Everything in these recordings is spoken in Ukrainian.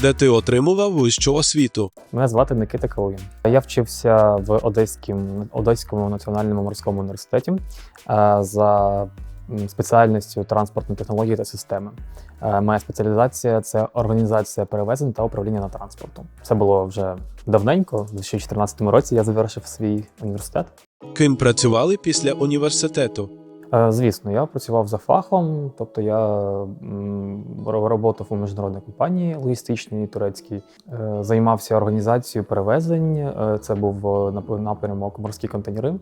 де ти отримував вищу освіту. Мене звати Никита Калугін. Я вчився в Одеському, Одеському національному морському університеті е, за спеціальністю транспортної технології та системи. Е, Моя спеціалізація це організація перевезень та управління на транспорту. Це було вже давненько, в 2014 році я завершив свій університет. Ким працювали після університету? Е, Звісно, я працював за фахом, тобто я м, ро- работав у міжнародній компанії логістичній турецькій, Е, займався організацією перевезень. Е, Це був напрямок морські контейнери.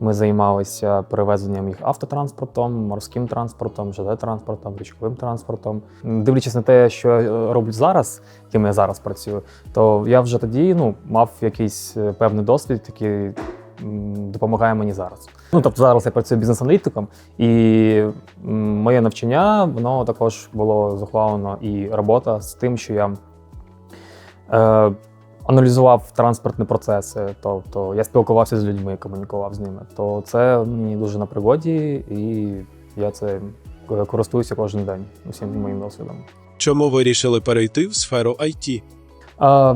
Ми займалися перевезенням їх автотранспортом, морським транспортом, ЖД-транспортом, річковим транспортом. Дивлячись на те, що я роблю зараз, яким я зараз працюю, то я вже тоді ну, мав якийсь певний досвід, м, допомагає мені зараз. Ну тобто зараз я працюю бізнес-аналітиком, і моє навчання воно також було захвалено і робота з тим, що я е, аналізував транспортні процеси, тобто я спілкувався з людьми, комунікував з ними. То це мені дуже на пригоді, і я це користуюся кожен день усім моїм досвідом. Чому вирішили перейти в сферу IT? А,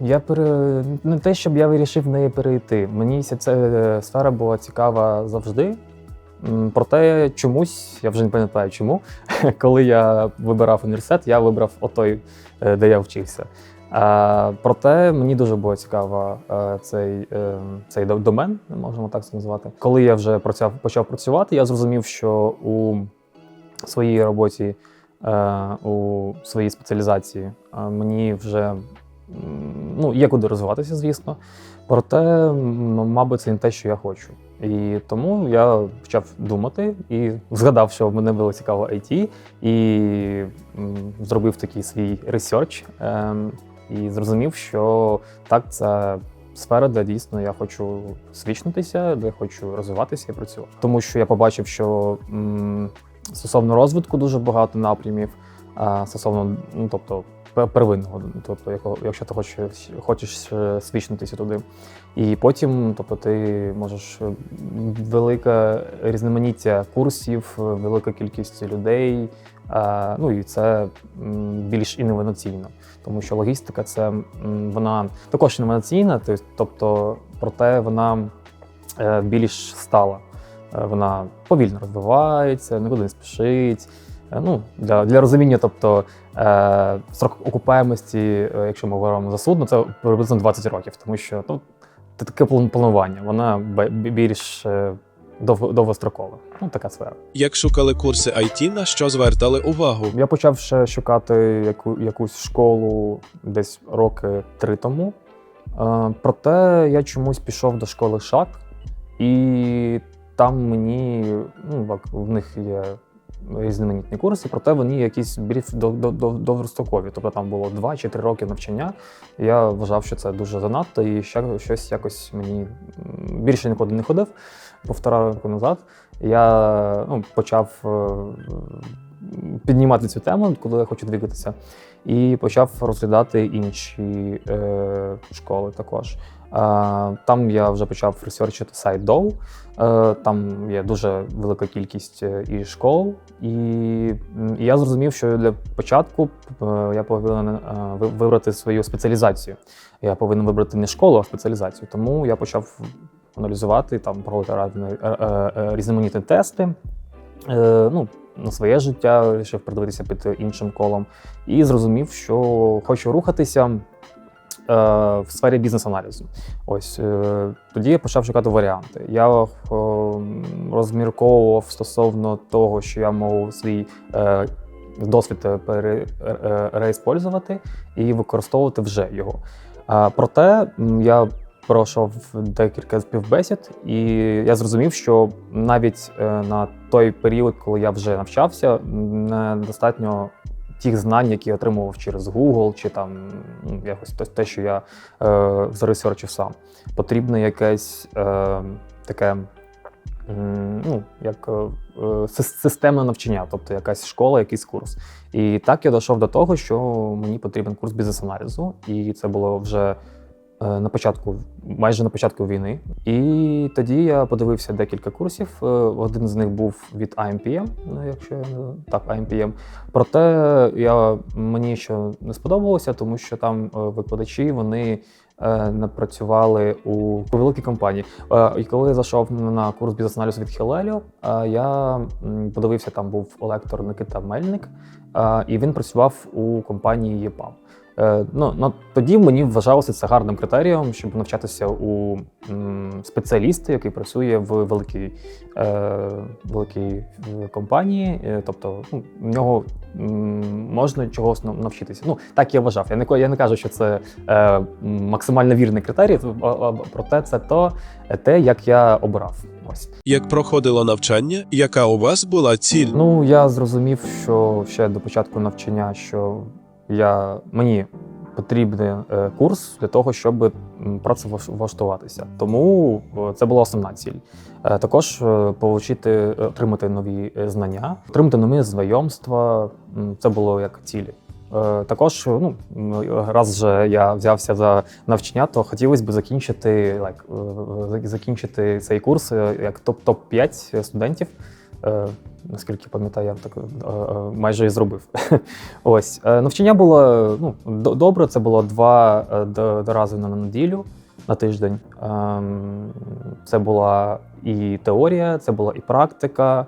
я пере... не те, щоб я вирішив в неї перейти. Мені ця е, сфера була цікава завжди. Проте чомусь, я вже не пам'ятаю чому, коли я вибирав університет, я вибрав отой, е, де я вчився. Проте мені дуже було цікаво е, цей, цей домен, можемо так це назвати. Коли я вже почав, працювати, я зрозумів, що у своїй роботі, у своїй спеціалізації мені вже ну, є куди розвиватися, звісно. Проте, мабуть, це не те, що я хочу. І тому я почав думати і згадав, що мене було цікаво IT, і зробив такий свій ресерч. ем, і зрозумів, що так, це сфера, де дійсно я хочу свічнутися, де хочу розвиватися і працювати. Тому що я побачив, що стосовно розвитку дуже багато напрямів, стосовно, ну тобто. Пе- Первинного, тобто, якщо ти хочеш, хочеш е, свічнутися туди. І потім, тобто, ти можеш е, велика різноманіття курсів, е, велика кількість людей. Ну і це більш інноваційно, тому що логістика це вона також інноваційна, тобто, проте вона більш стала. Вона повільно розвивається, нікуди не спішить. Ну, для, для розуміння, тобто е, строк окупаємості, е, якщо ми говоримо за судно, це приблизно 20 років, тому що ну, це таке планування, вона більш е, довго, довгострокова. Ну, така сфера. Як шукали курси IT, на що звертали увагу? Я почав ще шукати яку, якусь школу десь роки три тому. Проте я чомусь пішов до школи ШАК, і там мені, ну, в них є різноманітні курси, проте вони якісь більш до- до- до- довгострокові. Тобто там було два чи три роки навчання. Я вважав, що це дуже занадто, і ще щось якось мені більше нікуди не ходив. Півтора року назад я ну, почав е, піднімати цю тему, куди я хочу двигатися, і почав розглядати інші е, школи також. Е, там я вже почав ресерчити сайт Dow. Е, там є дуже велика кількість е, і школ, і, я зрозумів, що для початку я повинен вибрати свою спеціалізацію. Я повинен вибрати не школу, а спеціалізацію. Тому я почав аналізувати там проводити різноманітні тести. Ну, на своє життя вирішив придивитися під іншим колом і зрозумів, що хочу рухатися в сфері бізнес-аналізу. Ось е, тоді я почав шукати варіанти. Я е, розмірковував стосовно того, що я можу свій е, досвід е, е, реіспользувати і використовувати вже його. Е, проте я пройшов декілька співбесід, і я зрозумів, що навіть е, на той період, коли я вже навчався, недостатньо тих знань, які я отримував через Google, чи там ну, якось те- що я е, заресерчив сам. Потрібно якесь е, таке. Ну, як е, е, системне навчання, тобто якась школа, якийсь курс. І так я дійшов до того, що мені потрібен курс бізнес-аналізу, і це було вже на початку, майже на початку війни. І тоді я подивився декілька курсів. Е, Один з них був від IMPM, ну, якщо я так, IMPM. Проте я, мені що не сподобалося, тому що там е, викладачі вони е, напрацювали у, великій компанії. Е, І коли я зайшов на курс бізнес-аналізу від Хілеліо, е, я подивився, там був лектор Никита Мельник, е, і він працював у компанії ЄПАМ. Е, Ну, ну, тоді мені вважалося це гарним критерієм, щоб навчатися у спеціаліста, який працює в великій, е, великій е, компанії. Е, Тобто ну, в нього можна чогось нав- навчитися. Ну, так я вважав. Я не, я не кажу, що це е, максимально вірний критерій, проте це то, те, як я обрав. Ось. Як проходило навчання, яка у вас була ціль? Ну, я зрозумів, що ще до початку навчання, що я, мені потрібен курс для того, щоб працевлаштуватися. Тому е, це була основна ціль. Е, Також е, получити, отримати нові знання, отримати нові знайомства. Це було як цілі. Також, ну раз вже я взявся за навчання, то хотілося б закінчити, like, закінчити цей курс як топ топ 5 студентів. Наскільки пам'ятаю, я так е, е, майже і зробив. Ось Е, навчання було ну, добре. Це було два рази на неділю на тиждень. Ем, Це була і теорія, це була і практика.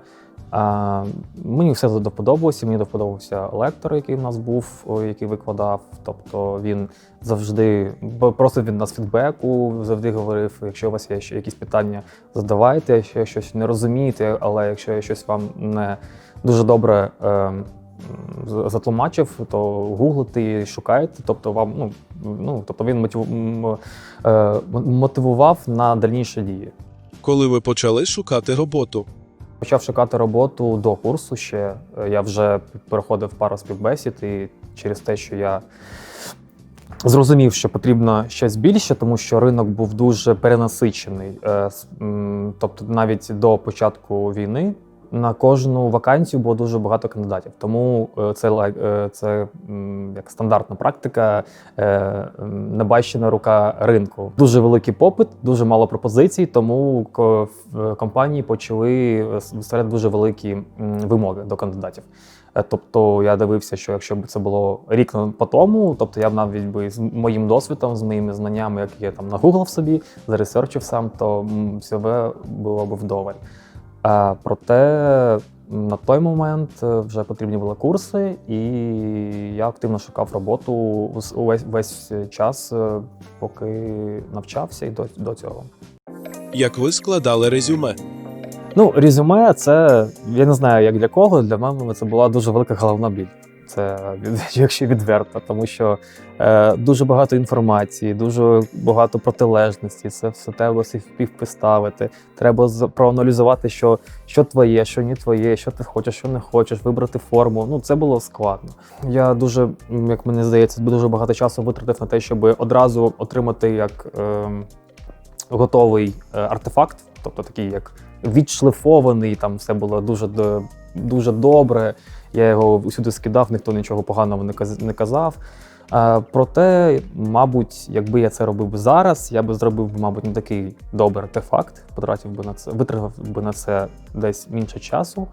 Мені все подобалося. Мені подобався лектор, який в нас був, який викладав. Тобто він завжди просив від нас фідбеку, завжди говорив: якщо у вас є ще якісь питання, задавайте, якщо щось не розумієте, але якщо я щось вам не дуже добре. Е, Затлумачив, то гуглите і шукаєте. Тобто вам ну, ну тобто він е, мотивував на дальніші дії. Коли ви почали шукати роботу? Почав шукати роботу до курсу ще. Е, Я вже переходив пару співбесід, і через те, що я зрозумів, що потрібно щось більше, тому що ринок був дуже перенасичений. Е, Тобто, навіть до початку війни на кожну вакансію було дуже багато кандидатів. Тому е, це е, це як стандартна практика, е, небачена рука ринку. Дуже великий попит, дуже мало пропозицій, тому компанії почали виставляти дуже великі вимоги до кандидатів. Тобто я дивився, що якщо б це було рік по тому, тобто я б навіть би з моїм досвідом, з моїми знаннями, як я там нагуглив собі, заресерчив сам, то всього було б вдоволь. А, проте на той момент е, вже потрібні були курси, і я активно шукав роботу увесь весь час, е, поки навчався і до, до цього. Як ви складали резюме? Ну, резюме це я не знаю, як для кого. Для мене це була дуже велика головна біль. Це якщо відверто, тому що е, дуже багато інформації, дуже багато протилежностей. Це все треба співпідставити. Треба проаналізувати, що, що твоє, що не твоє, що ти хочеш, що не хочеш, вибрати форму. Ну це було складно. Я дуже, як мені здається, дуже багато часу витратив на те, щоб одразу отримати як. ем, готовий е, артефакт, тобто такий як відшлифований, там все було дуже дуже добре. Я його усюди скидав, ніхто нічого поганого не казав. Е, Проте, мабуть, якби я це робив зараз, я би зробив, мабуть, не такий добрий артефакт, потратив би на це, витратив би на це десь менше часу.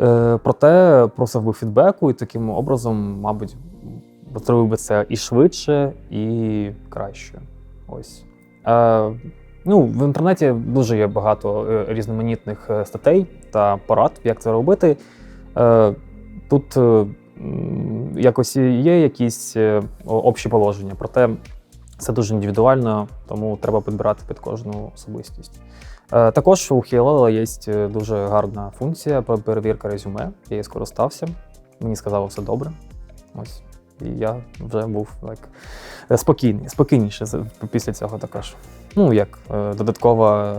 Е, Проте просив би фідбеку, і таким образом, мабуть, зробив би це і швидше, і краще. Ось. Е, ну, в інтернеті дуже є багато різноманітних статей та порад, як це робити. Тут е, якось є якісь е, общі положення, проте це дуже індивідуально, тому треба підбирати під кожну особистість. Е, також у HLL є дуже гарна функція про перевірка резюме. Я її скористався. Мені сказали все добре. Ось. І я вже був е, спокійний, спокійніше після цього також. Ну, як додаткова,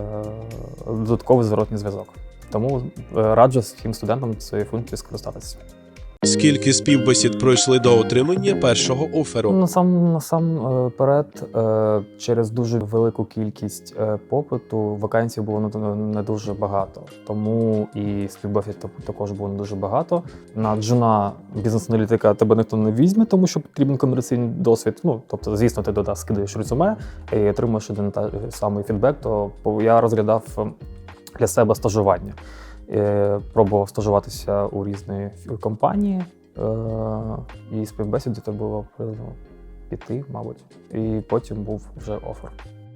додатковий зворотній зв'язок. Тому раджу всім студентам цією функцією скористатися. Скільки співбесід пройшли до отримання першого оферу? Насам насамперед, е, через дуже велику кількість е, попиту вакансій було не, дуже багато. Тому і співбесід також було не дуже багато. На джуна бізнес-аналітика тебе ніхто не візьме, тому що потрібен комерційний досвід. Ну тобто, звісно, ти туди скидаєш резюме і отримуєш один та самий фідбек. То я розглядав е, для себе стажування. Е, Пробував стажуватися у різні компанії, е, і співбесіди це було приблизно піти, мабуть. І потім був вже офер.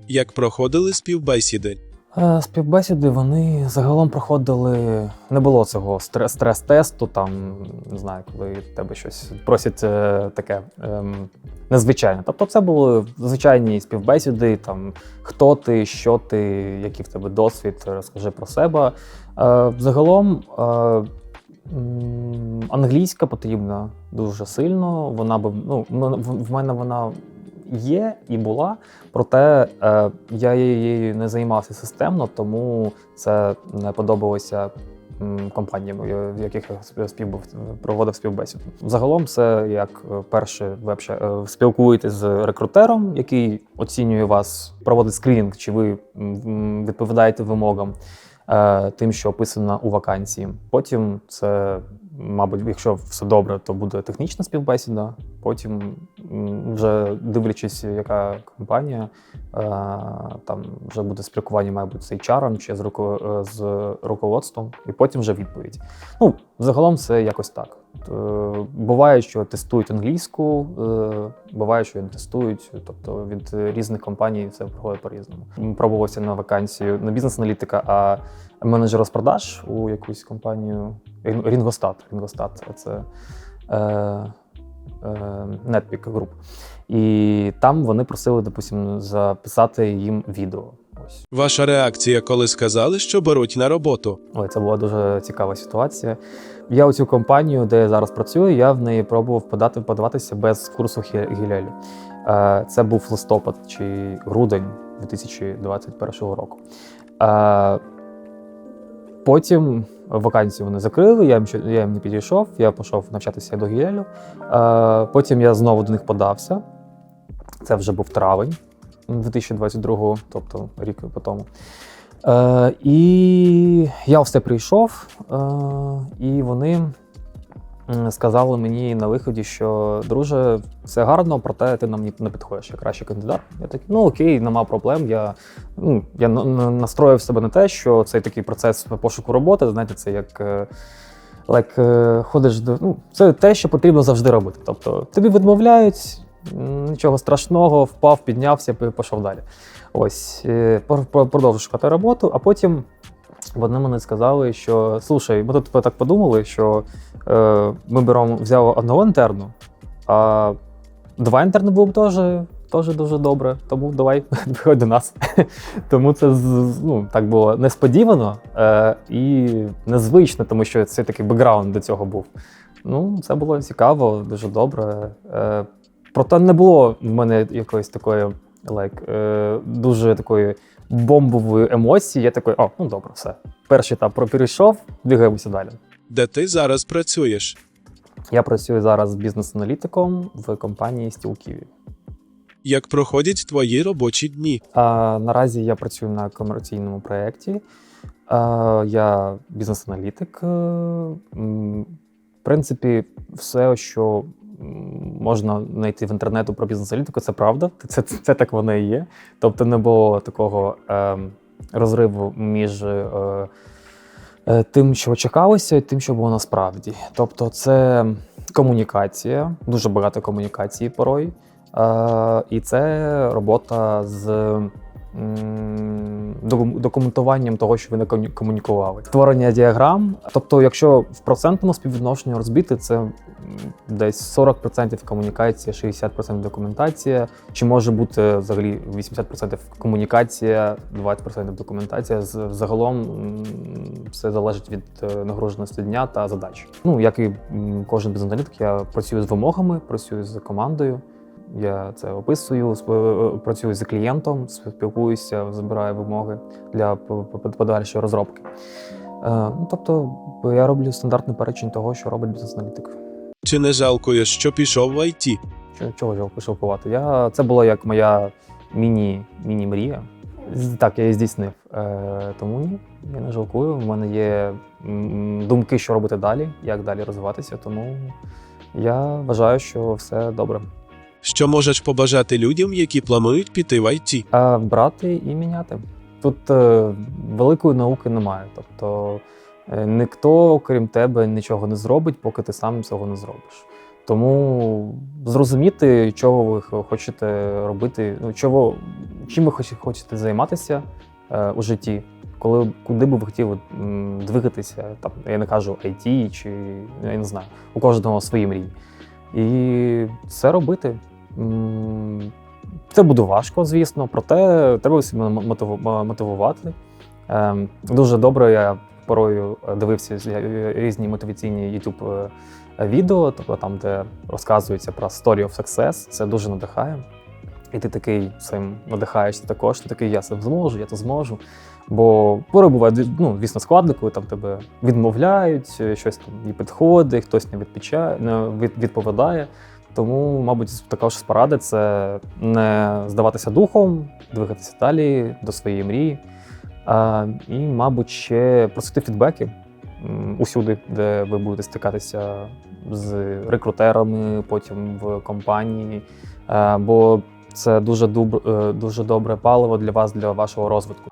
Як проходили співбесіди? Е, Співбесіди вони загалом проходили. Не було цього стрес-тесту, там не знаю, коли тебе щось просять е, таке ем, незвичайне. Тобто, це були звичайні співбесіди, там хто ти, що ти, який в тебе досвід, розкажи про себе. Е, загалом. Е, Англійська потрібна дуже сильно. Вона би ну в в мене вона є і була. Проте е, я її не займався системно, тому це не подобалося компаніям, в яких я спів- проводив співбесіду. Загалом, це як е, перше, обща- е, спілкуєтесь з рекрутером, який оцінює вас, проводить скринінг, чи ви відповідаєте вимогам. е, Тим, що описано у вакансії. Потім це, мабуть, якщо все добре, то буде технічна співбесіда. Потім, вже дивлячись, яка компанія, е, там вже буде спілкування, мабуть, з HR чи е, з руководством, і потім вже відповідь. Ну, загалом це якось так. Е, Буває, що тестують англійську, буває, що не тестують. Тобто від різних компаній це проходить по-різному. Пробувався на вакансію не бізнес-аналітика, а менеджера з продаж у якусь компанію. Рін- Рінгостат. Рінгостат це е, е, Netpeak Group. І там вони просили, допустим, записати їм відео. Ось. Ваша реакція, коли сказали, що беруть на роботу? Ой, це була дуже цікава ситуація. Я у цю компанію, де я зараз працюю, я в неї пробував подати подаватися без курсу Гілелю. Е, Це був листопад чи грудень 2021 року. Потім вакансію вони закрили, я їм, я їм не підійшов, я пішов навчатися до Гілелю. Потім я знову до них подався. Це вже був травень 2022, тобто рік по тому. Е, і я все прийшов, е, і вони сказали мені на виході, що друже, все гарно, проте ти нам не підходиш як кращий кандидат. Я такий, ну окей, нема проблем. Я, ну, я на- на- настроїв себе на те, що цей такий процес пошуку роботи, знаєте, це як. е, Like, е, ходиш до ну, це те, що потрібно завжди робити. Тобто тобі відмовляють, нічого страшного, впав, піднявся, пішов далі. Ось е, пор- пор- продовжу шукати роботу, а потім вони мені сказали, що слушай, ми тут так подумали, що е, ми беремо взяли одного інтерну, а два інтерни було б теж. Теж дуже добре, тому давай приходь до нас. тому це ну, так було несподівано е, і незвично, тому що це такий бекграунд до цього був. Ну, це було цікаво, дуже добре. Е, проте не було в мене якоїсь такої like, е, дуже такої бомбової емоції. Я такий, о, ну добре, все. Перший етап про- перейшов, двигаємося далі. Де ти зараз працюєш? Я працюю зараз бізнес-аналітиком в компанії Kiwi. Як проходять твої робочі дні? А, наразі я працюю на комерційному проєкті. А, я бізнес-аналітик. Е, В принципі, все, що можна знайти в інтернету про бізнес-аналітику, це правда. Це, це, це так воно і є. Тобто не було такого е, розриву між. Е, е, Тим, що чекалося, і тим, що було насправді. Тобто, це комунікація, дуже багато комунікації порой. Е, і це робота з документуванням того, що ви не комунікували. Створення діаграм. Тобто, якщо в процентному співвідношенні розбити, це десь 40% комунікація, 60% документація. Чи може бути взагалі 80% комунікація, 20% документація. Загалом все залежить від е, нагруженості дня та задач. Ну як і кожен бізнес-аналітик, я працюю з вимогами, працюю з командою. Я це описую, сп- працюю з клієнтом, спілкуюся, збираю вимоги для подальшої розробки. Е, Ну, тобто я роблю стандартний перечень того, що робить бізнес-аналітик. Чи не жалкуєш, що пішов в IT? Чого, жалко шокувати? Я це була як моя міні міні мрія. Так, я її здійснив. Е, тому ні, я не жалкую. У мене є думки, що робити далі, як далі розвиватися. Тому я вважаю, що все добре. Що можеш побажати людям, які планують піти в IT? А брати і міняти. Тут е, великої науки немає. Тобто е, ніхто, крім тебе, нічого не зробить, поки ти сам цього не зробиш. Тому зрозуміти, чого ви хочете робити, ну, чого, чим ви хочете займатися е, у житті, коли куди би ви хотіли м, двигатися, там, я не кажу IT чи я не знаю, у кожного свої мрії. І це робити. Це буде важко, звісно, проте треба себе мотивувати. Ем, Дуже добре я порою дивився е, різні мотиваційні YouTube е, відео, тобто там, де розказується про story of success, це дуже надихає. І ти такий цим надихаєшся також, ти такий, я це зможу, я це зможу. Бо порой буває, ну, звісно, складно, коли там тебе відмовляють, е, щось там не підходить, хтось не відповідає. Тому, мабуть, також з поради це не здаватися духом, двигатися далі до своєї мрії. А, і, мабуть, ще просити фідбеки усюди, де ви будете стикатися з рекрутерами, потім в компанії. Бо це дуже, е, дуже добре паливо для вас, для вашого розвитку.